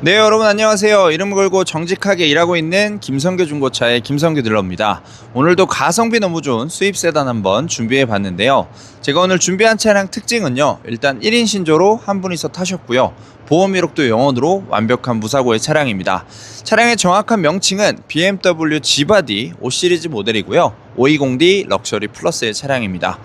네 여러분 안녕하세요. 이름 걸고 정직하게 일하고 있는 김성규 중고차의 김성규 딜러입니다. 오늘도 가성비 너무 좋은 수입 세단 한번 준비해 봤는데요. 제가 오늘 준비한 차량 특징은요 일단 1인 신조로 한 분이서 타셨고요. 보험 이력도 영원으로 완벽한 무사고의 차량입니다. 차량의 정확한 명칭은 BMW G바디 5시리즈 모델이고요. 520D 럭셔리 플러스의 차량입니다.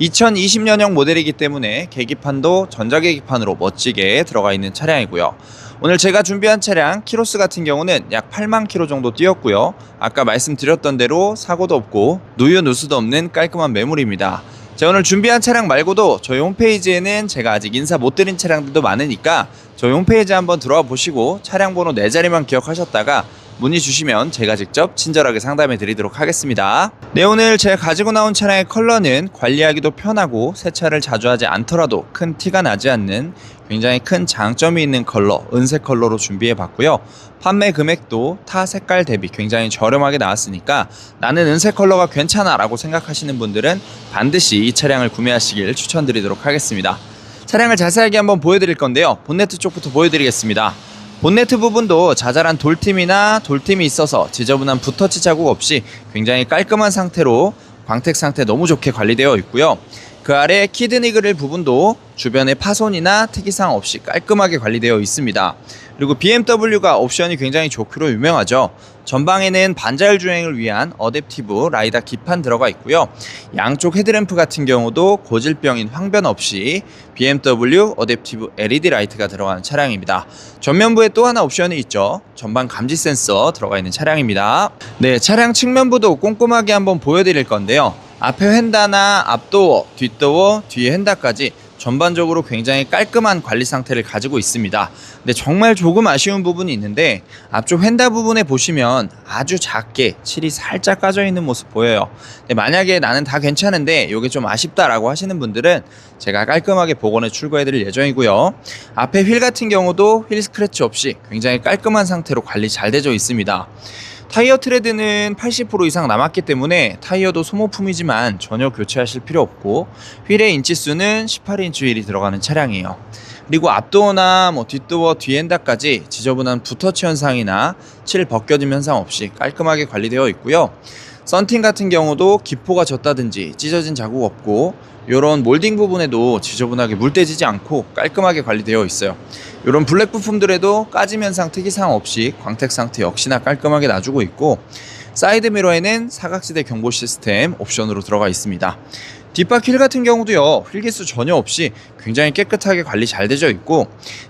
2020년형 모델이기 때문에 계기판도 전자계기판으로 멋지게 들어가 있는 차량이고요 오늘 제가 준비한 차량 키로스 같은 경우는 약 8만 킬로 정도 뛰었고요. 아까 말씀드렸던 대로 사고도 없고 누유 누수도 없는 깔끔한 매물입니다. 제가 오늘 준비한 차량 말고도 저희 홈페이지에는 제가 아직 인사 못 드린 차량들도 많으니까 저희 홈페이지 한번 들어와 보시고 차량 번호 네 자리만 기억하셨다가 문의 주시면 제가 직접 친절하게 상담해 드리도록 하겠습니다. 네, 오늘 제가 가지고 나온 차량의 컬러는 관리하기도 편하고 세차를 자주 하지 않더라도 큰 티가 나지 않는 굉장히 큰 장점이 있는 컬러, 은색 컬러로 준비해 봤고요. 판매 금액도 타 색깔 대비 굉장히 저렴하게 나왔으니까 나는 은색 컬러가 괜찮아 라고 생각하시는 분들은 반드시 이 차량을 구매하시길 추천드리도록 하겠습니다. 차량을 자세하게 한번 보여드릴 건데요. 본네트 쪽부터 보여드리겠습니다. 본네트 부분도 자잘한 돌팀이나 돌팀이 있어서 지저분한 붓터치 자국 없이 굉장히 깔끔한 상태로 광택 상태 너무 좋게 관리되어 있고요. 그 아래 키드니 그릴 부분도 주변에 파손이나 특이사항 없이 깔끔하게 관리되어 있습니다. 그리고 BMW가 옵션이 굉장히 좋기로 유명하죠. 전방에는 반자율 주행을 위한 어댑티브 라이다 기판 들어가 있고요. 양쪽 헤드램프 같은 경우도 고질병인 황변 없이 BMW 어댑티브 LED 라이트가 들어가는 차량입니다. 전면부에 또 하나 옵션이 있죠. 전방 감지 센서 들어가 있는 차량입니다. 네, 차량 측면부도 꼼꼼하게 한번 보여드릴 건데요. 앞에 휀다나 앞도어, 뒷도어, 뒤에 휀다까지 전반적으로 굉장히 깔끔한 관리 상태를 가지고 있습니다. 근데 정말 조금 아쉬운 부분이 있는데 앞쪽 휀다 부분에 보시면 아주 작게 칠이 살짝 까져 있는 모습 보여요. 만약에 나는 다 괜찮은데 이게 좀 아쉽다라고 하시는 분들은 제가 깔끔하게 복원해 출고해 드릴 예정이고요. 앞에 휠 같은 경우도 휠 스크래치 없이 굉장히 깔끔한 상태로 관리 잘 되어 있습니다. 타이어 트레드는 80% 이상 남았기 때문에 타이어도 소모품이지만 전혀 교체하실 필요 없고 휠의 인치수는 18인치 휠이 들어가는 차량이에요. 그리고 앞도어나 뭐 뒷도어 뒤엔다까지 지저분한 붓터치 현상이나 칠 벗겨짐 현상 없이 깔끔하게 관리되어 있고요. 썬팅 같은 경우도 기포가 졌다든지 찢어진 자국 없고 이런 몰딩 부분에도 지저분하게 물때지지 않고 깔끔하게 관리되어 있어요. 이런 블랙 부품들에도 까짐 현상 특이사항 없이 광택 상태 역시나 깔끔하게 놔주고 있고 사이드 미러에는 사각지대 경보 시스템 옵션으로 들어가 있습니다. 뒷바퀴 휠 같은 경우도요 휠기수 전혀 없이 굉장히 깨끗하게 관리 잘 되어 있고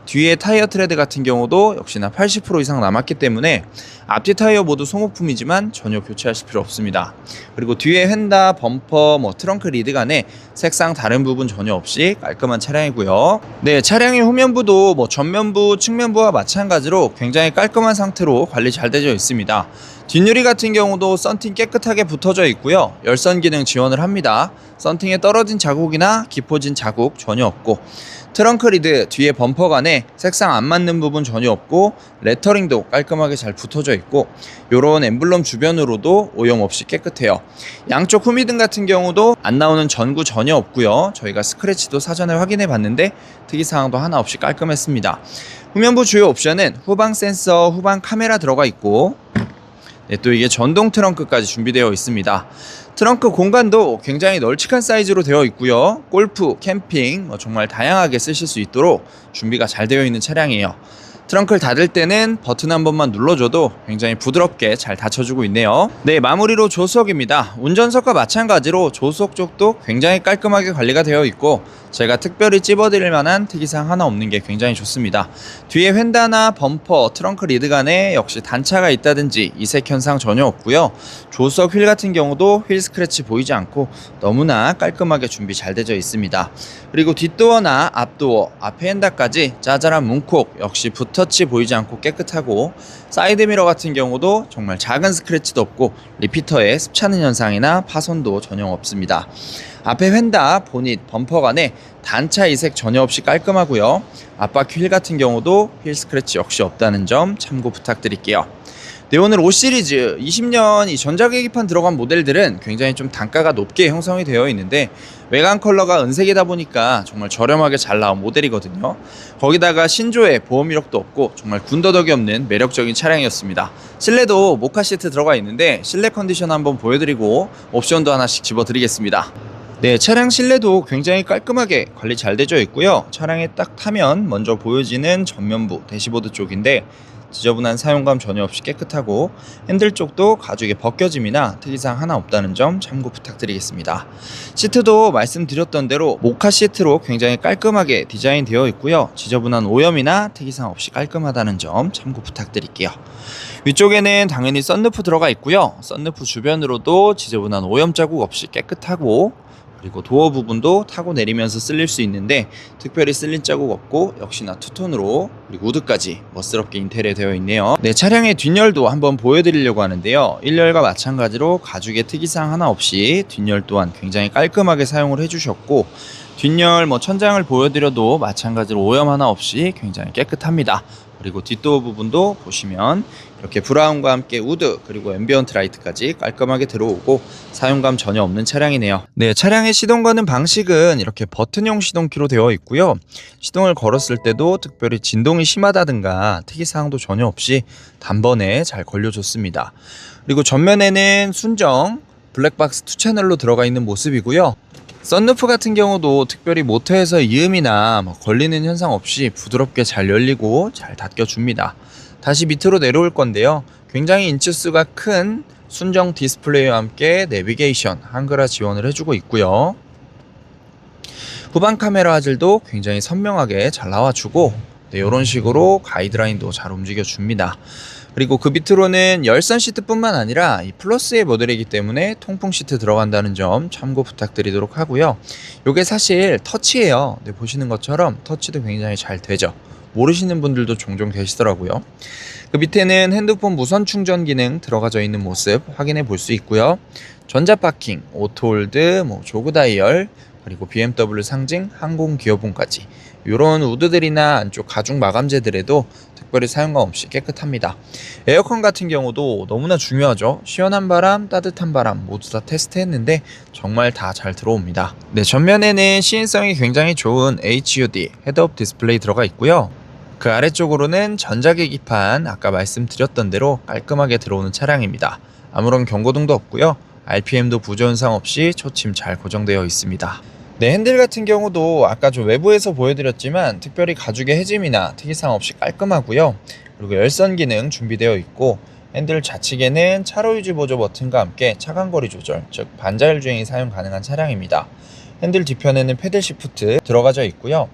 뒤에 타이어 트레드 같은 경우도 역시나 80% 이상 남았기 때문에 앞뒤 타이어 모두 소모품이지만 전혀 교체하실 필요 없습니다. 그리고 뒤에 휀다 범퍼 뭐 트렁크 리드 간에 색상 다른 부분 전혀 없이 깔끔한 차량이고요. 네 차량의 후면부도 뭐 전면부 측면부와 마찬가지로 굉장히 깔끔한 상태로 관리 잘 되어 있습니다 뒷유리 같은 경우도 썬팅 깨끗하게 붙어져 있고요. 열선 기능 지원을 합니다. 썬팅에 떨어진 자국이나 깊어진 자국 전혀 없고 트렁크 리드 뒤에 범퍼 간에 색상 안 맞는 부분 전혀 없고 레터링도 깔끔하게 잘 붙어져 있고 요런 엠블럼 주변으로도 오염 없이 깨끗해요. 양쪽 후미등 같은 경우도 안 나오는 전구 전혀 없고요. 저희가 스크래치도 사전에 확인해 봤는데 특이사항도 하나 없이 깔끔했습니다. 후면부 주요 옵션은 후방 센서, 후방 카메라 들어가 있고 네, 또 이게 전동 트렁크까지 준비되어 있습니다. 트렁크 공간도 굉장히 널찍한 사이즈로 되어 있고요. 골프, 캠핑 뭐 정말 다양하게 쓰실 수 있도록 준비가 잘 되어 있는 차량이에요. 트렁크를 닫을 때는 버튼 한 번만 눌러줘도 굉장히 부드럽게 잘 닫혀주고 있네요. 네, 마무리로 조수석입니다. 운전석과 마찬가지로 조수석 쪽도 굉장히 깔끔하게 관리가 되어 있고 제가 특별히 찝어드릴 만한 특이사항 하나 없는 게 굉장히 좋습니다. 뒤에 휀다나 범퍼, 트렁크 리드 간에 역시 단차가 있다든지 이색 현상 전혀 없고요. 조수석 휠 같은 경우도 휠 스크래치 보이지 않고 너무나 깔끔하게 준비 잘 되어 있습니다. 그리고 뒷도어나 앞도어, 앞에 핸다까지 짜잘한 문콕 역시 붓터치 보이지 않고 깨끗하고 사이드 미러 같은 경우도 정말 작은 스크래치도 없고 리피터에 습 차는 현상이나 파손도 전혀 없습니다. 앞에 휀다, 보닛, 범퍼 간에 단차 이색 전혀 없이 깔끔하고요. 앞바퀴 휠 같은 경우도 휠 스크래치 역시 없다는 점 참고 부탁드릴게요. 네, 오늘 5 시리즈 20년 이 전자계기판 들어간 모델들은 굉장히 좀 단가가 높게 형성이 되어 있는데 외관 컬러가 은색이다 보니까 정말 저렴하게 잘 나온 모델이거든요. 거기다가 신조에 보험 이력도 없고 정말 군더더기 없는 매력적인 차량이었습니다. 실내도 모카 시트 들어가 있는데 실내 컨디션 한번 보여드리고 옵션도 하나씩 집어드리겠습니다. 네, 차량 실내도 굉장히 깔끔하게 관리 잘 되어 있고요. 차량에 딱 타면 먼저 보여지는 전면부 대시보드 쪽인데 지저분한 사용감 전혀 없이 깨끗하고 핸들 쪽도 가죽의 벗겨짐이나 특이사항 하나 없다는 점 참고 부탁드리겠습니다. 시트도 말씀드렸던 대로 모카 시트로 굉장히 깔끔하게 디자인되어 있고요. 지저분한 오염이나 특이사항 없이 깔끔하다는 점 참고 부탁드릴게요. 위쪽에는 당연히 썬루프 들어가 있고요. 썬루프 주변으로도 지저분한 오염 자국 없이 깨끗하고 그리고 도어 부분도 타고 내리면서 쓸릴 수 있는데 특별히 쓸린 자국 없고 역시나 투톤으로 그리고 우드까지 멋스럽게 인테리어 되어 있네요. 네, 차량의 뒷열도 한번 보여드리려고 하는데요. 1열과 마찬가지로 가죽의 특이사항 하나 없이 뒷열 또한 굉장히 깔끔하게 사용을 해주셨고 뒷열 뭐 천장을 보여드려도 마찬가지로 오염 하나 없이 굉장히 깨끗합니다. 그리고 뒷도어 부분도 보시면 이렇게 브라운과 함께 우드 그리고 앰비언트 라이트까지 깔끔하게 들어오고 사용감 전혀 없는 차량이네요. 네, 차량의 시동 거는 방식은 이렇게 버튼형 시동키로 되어 있고요. 시동을 걸었을 때도 특별히 진동이 심하다든가 특이사항도 전혀 없이 단번에 잘 걸려줬습니다. 그리고 전면에는 순정 블랙박스 2채널로 들어가 있는 모습이고요. 썬루프 같은 경우도 특별히 모터에서 이음이나 뭐 걸리는 현상 없이 부드럽게 잘 열리고 잘 닫혀줍니다. 다시 밑으로 내려올 건데요. 굉장히 인치수가 큰 순정 디스플레이와 함께 내비게이션, 한글화 지원을 해주고 있고요. 후방 카메라 화질도 굉장히 선명하게 잘 나와주고 네, 이런 식으로 가이드라인도 잘 움직여줍니다. 그리고 그 밑으로는 열선 시트뿐만 아니라 이 플러스의 모델이기 때문에 통풍 시트 들어간다는 점 참고 부탁드리도록 하고요. 이게 사실 터치예요. 네, 보시는 것처럼 터치도 굉장히 잘 되죠. 모르시는 분들도 종종 계시더라고요. 그 밑에는 핸드폰 무선 충전 기능 들어가져 있는 모습 확인해 볼 수 있고요. 전자 파킹, 오토홀드, 뭐 조그 다이얼, 그리고 BMW 상징 항공 기어봉까지 이런 우드들이나 안쪽 가죽 마감재들에도 특별히 사용감 없이 깨끗합니다. 에어컨 같은 경우도 너무나 중요하죠. 시원한 바람, 따뜻한 바람 모두 다 테스트했는데 정말 다 잘 들어옵니다. 네, 전면에는 시인성이 굉장히 좋은 HUD 헤드업 디스플레이 들어가 있고요. 그 아래쪽으로는 전자계기판 아까 말씀드렸던 대로 깔끔하게 들어오는 차량입니다. 아무런 경고등도 없고요. RPM도 부저현상 없이 초침 잘 고정되어 있습니다. 네, 핸들 같은 경우도 아까 좀 외부에서 보여드렸지만 특별히 가죽의 해짐이나 특이사항 없이 깔끔하고요. 그리고 열선 기능 준비되어 있고 핸들 좌측에는 차로 유지 보조 버튼과 함께 차간거리 조절, 즉 반자율 주행이 사용 가능한 차량입니다. 핸들 뒤편에는 패들 시프트 들어가져 있고요.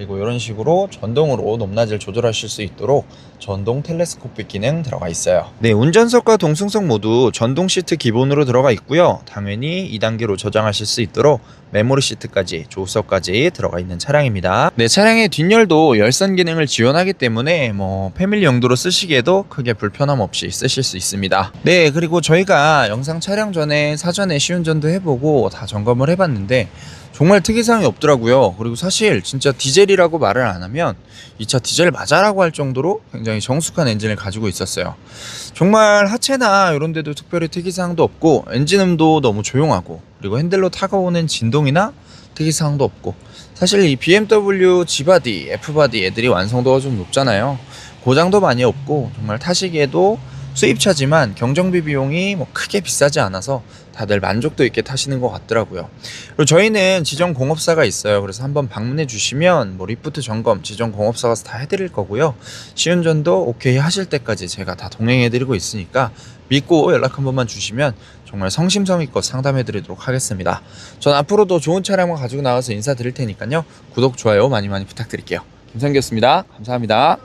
그리고 이런 식으로 전동으로 높낮이를 조절하실 수 있도록 전동 텔레스코픽 기능 들어가 있어요. 네, 운전석과 동승석 모두 전동 시트 기본으로 들어가 있고요. 당연히 2단계로 저장하실 수 있도록 메모리 시트까지 조수석까지 들어가 있는 차량입니다. 네, 차량의 뒷열도 열선 기능을 지원하기 때문에 뭐 패밀리 용도로 쓰시기에도 크게 불편함 없이 쓰실 수 있습니다. 네, 그리고 저희가 영상 촬영 전에 사전에 시운전도 해보고 다 점검을 해봤는데 정말 특이사항이 없더라고요. 그리고 사실 진짜 디젤 이라고 말을 안 하면 이 차 디젤 맞아라고 할 정도로 굉장히 정숙한 엔진을 가지고 있었어요. 정말 하체나 이런 데도 특별히 특이사항도 없고 엔진음도 너무 조용하고 그리고 핸들로 타가오는 진동이나 특이사항도 없고 사실 이 BMW G바디, F바디 애들이 완성도가 좀 높잖아요. 고장도 많이 없고 정말 타시기에도 수입차지만 경정비 비용이 뭐 크게 비싸지 않아서 다들 만족도 있게 타시는 것 같더라고요. 그리고 저희는 지정 공업사가 있어요. 그래서 한번 방문해 주시면 뭐 리프트 점검 지정 공업사가 다 해드릴 거고요. 시운전도 오케이 하실 때까지 제가 다 동행해 드리고 있으니까 믿고 연락 한 번만 주시면 정말 성심성의껏 상담해 드리도록 하겠습니다. 전 앞으로도 좋은 차량 만 가지고 나와서 인사드릴 테니까요. 구독, 좋아요 많이 많이 부탁드릴게요. 김상기였습니다. 감사합니다.